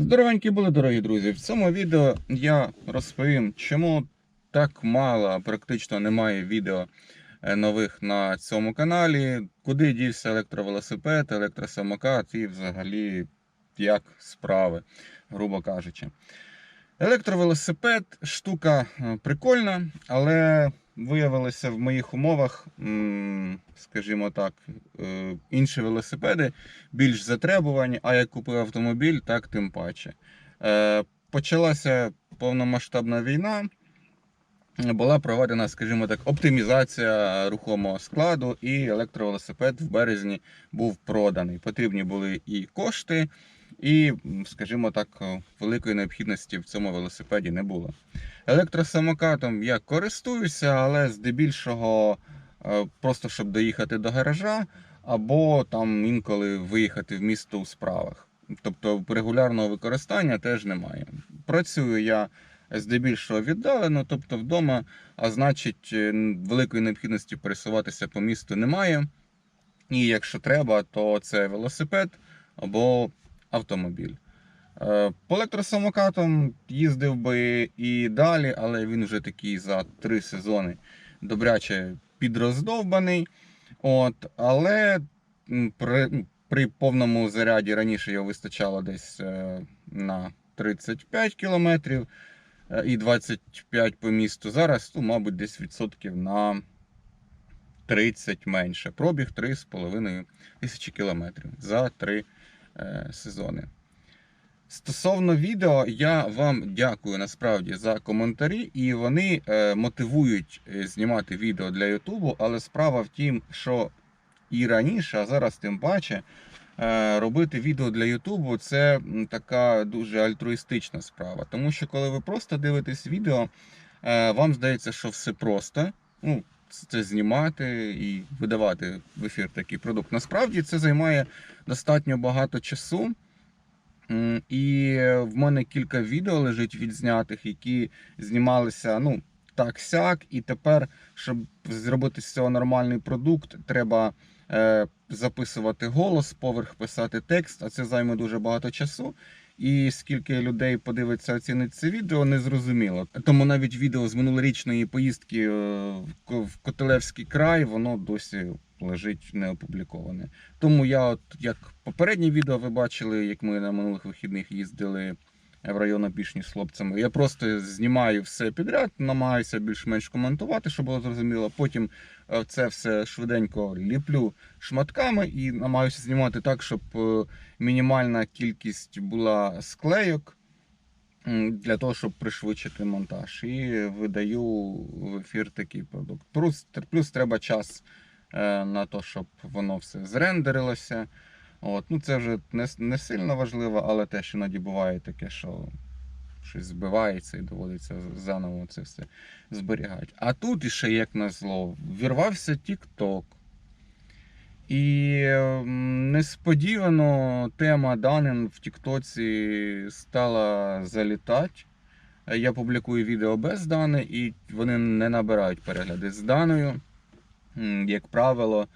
Здоровенькі були, дорогі друзі. В цьому відео я розповім, чому так мало, практично немає відео е, нових на цьому каналі, куди дівся електровелосипед, електросамокат і взагалі як справи, грубо кажучи. Електровелосипед штука е, прикольна, але виявилося в моїх умовах, скажімо так, е, інші велосипеди більш затребувані, а як купив автомобіль, так тим паче. Е, Почалася повномасштабна війна. Була проведена, скажімо так, оптимізація рухомого складу, і електровелосипед в березні був проданий. Потрібні були і кошти, і, скажімо так, великої необхідності в цьому велосипеді не було. Електросамокатом я користуюся, але здебільшого просто щоб доїхати до гаража, або там інколи виїхати в місто у справах. Тобто регулярного використання теж немає. Працюю я здебільшого віддалено, тобто вдома, а значить, е, великої необхідності пересуватися по місту немає. І якщо треба, то це велосипед або автомобіль. Е, По електросамокатам їздив би і далі, але він вже такий за три сезони добряче підроздовбаний. От, але при, при повному заряді раніше його вистачало десь е, на 35 кілометрів е, і 25 по місту. Зараз, ну, мабуть, десь відсотків на 30 менше. Пробіг 3,5 тисячі кілометрів за 3 е, сезони. Стосовно відео, я вам дякую насправді за коментарі, і вони е, мотивують е, знімати відео для Ютубу, але справа в тім, що і раніше, а зараз тим паче, е, робити відео для Ютубу це така дуже альтруїстична справа. Тому що коли ви просто дивитесь відео, е, вам здається, що все просто. Ну, це знімати і видавати в ефір такий продукт. Насправді це займає достатньо багато часу. І в мене кілька відео лежить відзнятих, які знімалися ну, так сяк. І тепер, щоб зробити з цього нормальний продукт, треба е, записувати голос, поверх писати текст, а це займе дуже багато часу. І скільки людей подивиться оцінить це відео, не зрозуміло. Тому навіть відео з минулорічної поїздки е, в Котелевський край, воно досі лежить не опубліковане. Тому я, от як попереднє відео ви бачили, як ми на минулих вихідних їздили в район Опішні з хлопцями. Я просто знімаю все підряд, намагаюся більш-менш коментувати, щоб було зрозуміло. Потім е, це все швиденько ліплю шматками і намагаюся знімати так, щоб е, мінімальна кількість була склейок. Для того, щоб пришвидшити монтаж, і видаю в ефір такий продукт. Плюс, плюс треба час на те, щоб воно все зрендерилося. От. Ну, це вже не, не сильно важливо, але теж іноді буває таке, що щось збивається і доводиться заново це все зберігати. А тут іще, як назло, вірвався TikTok. І несподівано тема данин в Тіктоці стала залітати. Е, Я публікую відео без дани, і вони не набирають перегляди з даною. Як правило,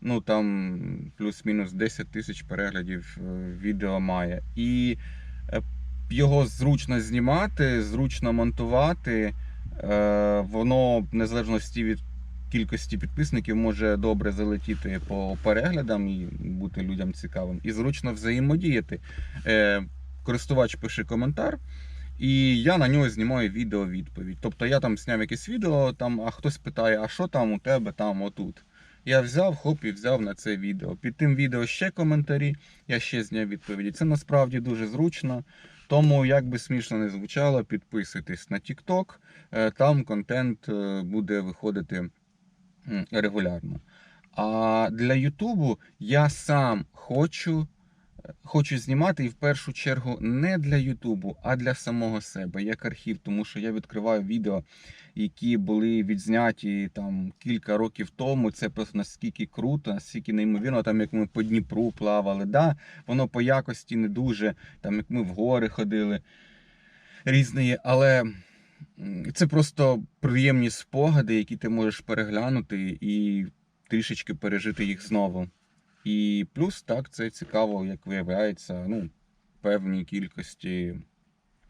ну там плюс-мінус 10 тисяч переглядів е, відео має. І е, його зручно знімати, зручно монтувати. Е, Воно, незалежності від кількості підписників, може добре залетіти по переглядам і бути людям цікавим. І зручно взаємодіяти. Користувач пише коментар. І я на нього знімаю відео-відповідь. Тобто я там зняв якесь відео, там, а хтось питає, а що там у тебе там отут. Я взяв, хоп, і взяв на це відео. Під тим відео ще коментарі, я ще зняв відповіді. Це насправді дуже зручно. Тому, як би смішно не звучало, підписуйтесь на TikTok, е, там контент е, буде виходити регулярно. А для Ютубу я сам хочу хочу знімати і в першу чергу не для Ютубу, а для самого себе, як архів, тому що я відкриваю відео, які були відзняті там кілька років тому. Це просто наскільки круто, наскільки неймовірно, там як ми по Дніпру плавали. Да, воно по якості не дуже, там як ми в гори ходили різні, але це просто приємні спогади, які ти можеш переглянути і трішечки пережити їх знову. І плюс так це цікаво, як виявляється. Ну, певній кількості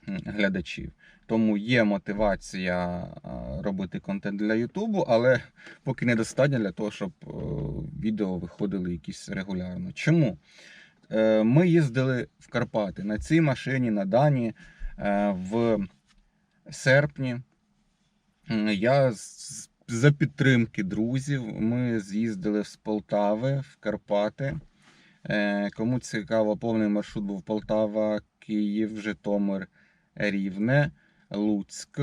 глядачів. Тому є мотивація робити контент для Ютубу, але поки недостатньо для того, щоб е, відео виходили якісь регулярно. Чому? Е, Ми їздили в Карпати на цій машині на Дані е, в серпні. Я з- за підтримки друзів ми з'їздили з Полтави в Карпати. Е, Кому цікаво, повний маршрут був Полтава, Київ, Житомир, Рівне, Луцьк,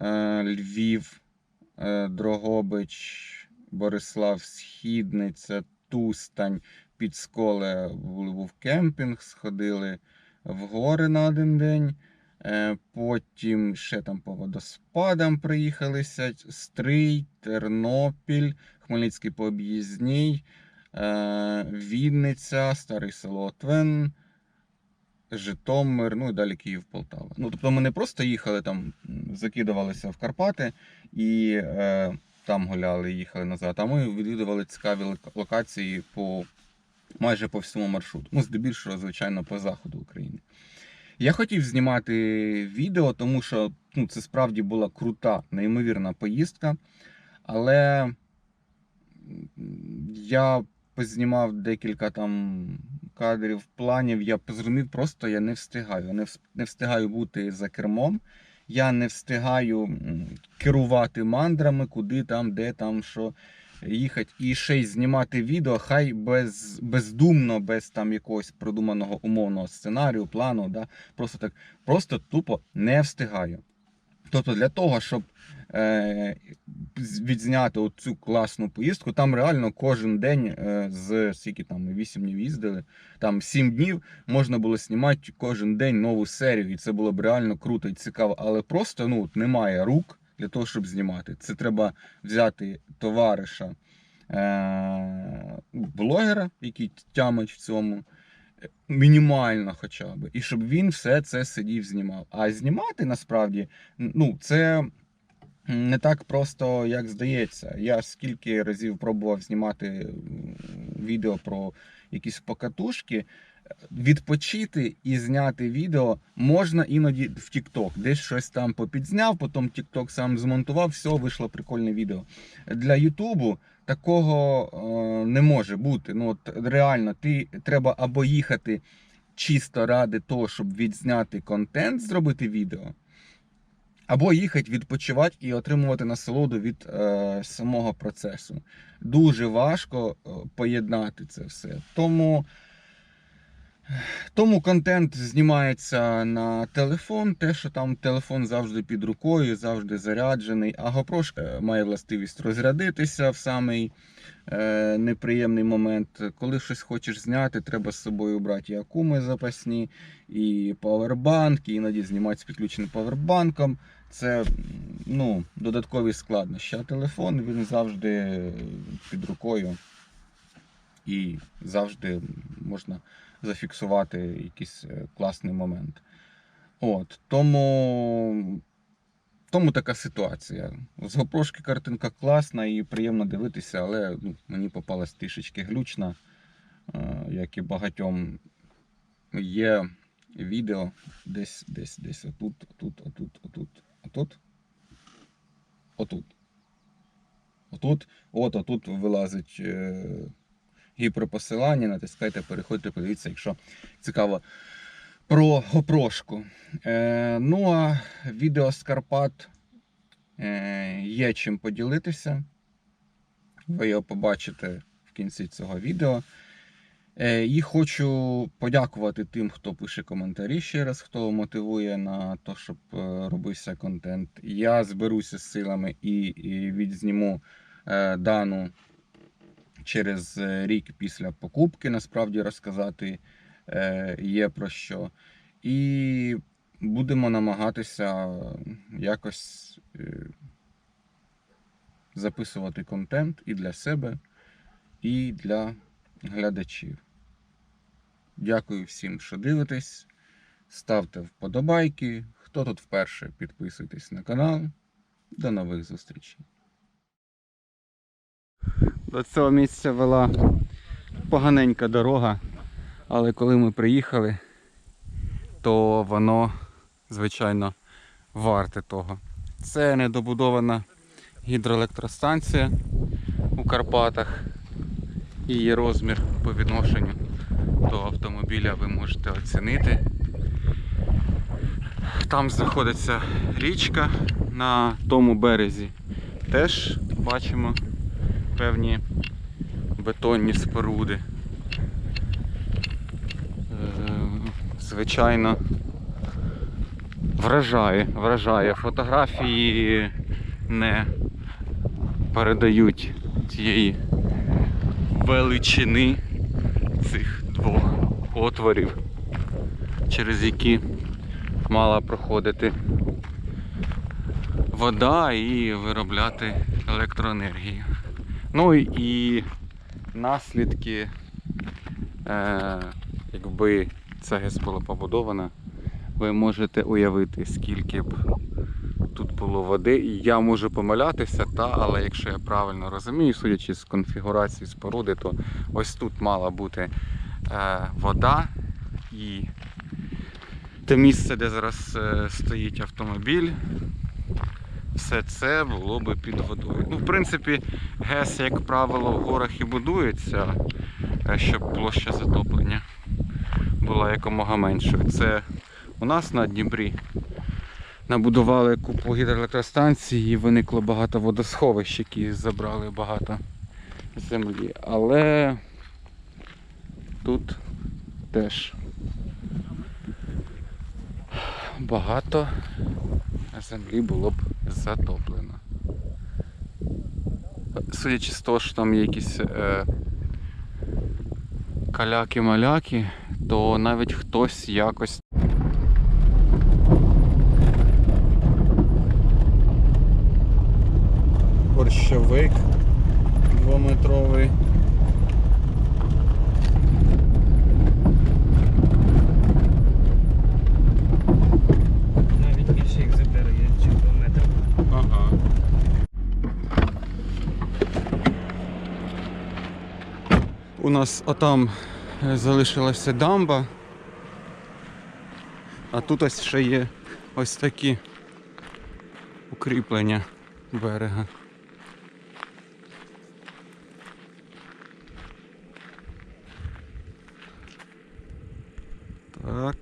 е, Львів, е, Дрогобич, Борислав, Східниця, Тустань, Підсколе був кемпінг, сходили в гори на один день. Е, Потім ще там по водоспадам приїхалися. Стрий, Тернопіль, Хмельницький по об'їзній, е, Вінниця, Старий село Твен, Житомир, ну і далі Київ, Полтава. Ну, тобто ми не просто їхали там, закидувалися в Карпати і е, там гуляли, їхали назад, а ми відвідували цікаві локації по майже по всьому маршруту. Ну, здебільшого, звичайно, по заходу України. Я хотів знімати відео, тому що ну, це справді була крута, неймовірна поїздка. Але я познімав декілька там кадрів, планів. Я зрозумів, просто я не встигаю. Я не встигаю бути за кермом. Я не встигаю керувати мандрами, куди там, де там, що їхати. І ще й знімати відео, хай без, бездумно, без там якогось продуманого умовного сценарію, плану. Да? Просто так, просто тупо не встигаю. Тобто для того, щоб е, відзняти цю класну поїздку, там реально кожен день е, з скільки там 8 днів їздили, там 7 днів можна було знімати кожен день нову серію, і це було б реально круто і цікаво. Але просто ну, немає рук для того, щоб знімати. Це треба взяти товариша е, блогера, який тямить в цьому. е, Мінімально хоча б, і щоб він все це сидів, знімав. А знімати насправді ну, це не так просто, як здається. Я скільки разів пробував знімати відео про якісь покатушки. Відпочити і зняти відео можна іноді в TikTok. Десь щось там попідзняв, потім TikTok сам змонтував, все, вийшло прикольне відео. Для Ютубу такого е, не може бути. Ну, от реально, ти треба або їхати чисто ради того, щоб відзняти контент, зробити відео, або їхати відпочивати і отримувати насолоду від е, самого процесу. Дуже важко е, поєднати це все. Тому. Тому контент знімається на телефон, те, що там телефон завжди під рукою, завжди заряджений, а GoPro е, має властивість розрядитися в самий е, неприємний момент. Коли щось хочеш зняти, треба з собою брати і акуми запасні, і павербанк, і іноді знімати з підключеним павербанком. Це ну, додаткові складнощі. А телефон він завжди під рукою і завжди можна зафіксувати якийсь е, класний момент. От, тому, тому така ситуація. З гопрошки картинка класна і приємно дивитися, але ну, мені попалась трішечки глючна, е, як і багатьом. Є відео десь, десь, десь отут, отут, отут, отут, отут. Отут. Отут, от отут вилазить е, гіперпосилання, натискайте, переходьте, подивіться, якщо цікаво про гопрошку. Е, ну а відео з Карпат е, є чим поділитися. Ви його побачите в кінці цього відео. Е, і хочу подякувати тим, хто пише коментарі ще раз, хто мотивує на те, щоб е, робився контент. Я зберуся з силами і, і відзніму е, дану через е, рік після покупки, насправді розказати е, є про що. І будемо намагатися якось е, записувати контент і для себе, і для глядачів. Дякую всім, що дивитесь. Ставте вподобайки. Хто тут вперше, підписуйтесь на канал. До нових зустрічей. До цього місця вела поганенька дорога, але коли ми приїхали, то воно, звичайно, варте того. Це недобудована гідроелектростанція у Карпатах. Її розмір по відношенню до автомобіля ви можете оцінити. Там знаходиться річка на тому березі. Теж бачимо певні бетонні споруди. Е, Звичайно, вражає, вражає. Фотографії не передають тієї величини цих двох отворів, через які мала проходити вода і виробляти електроенергію. Ну і наслідки, е, якби ця ГЕС була побудована, ви можете уявити, скільки б тут було води. Я можу помилятися, та, але якщо я правильно розумію, судячи з конфігурації споруди, то ось тут мала бути е, вода і те місце, де зараз е, стоїть автомобіль, все це було би під водою. Ну, в принципі, ГЕС, як правило, в горах і будується, е, щоб площа затоплення була якомога меншою. Це у нас на Дніпрі набудували купу гідроелектростанцій і виникло багато водосховищ, які забрали багато землі. Але тут теж багато землі було б затоплено. Судячи з того, що там є якісь е, каляки-маляки, то навіть хтось якось нас отам е, залишилася дамба. А тут ось ще є ось такі укріплення берега. Так.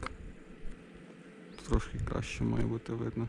Трошки краще має бути видно.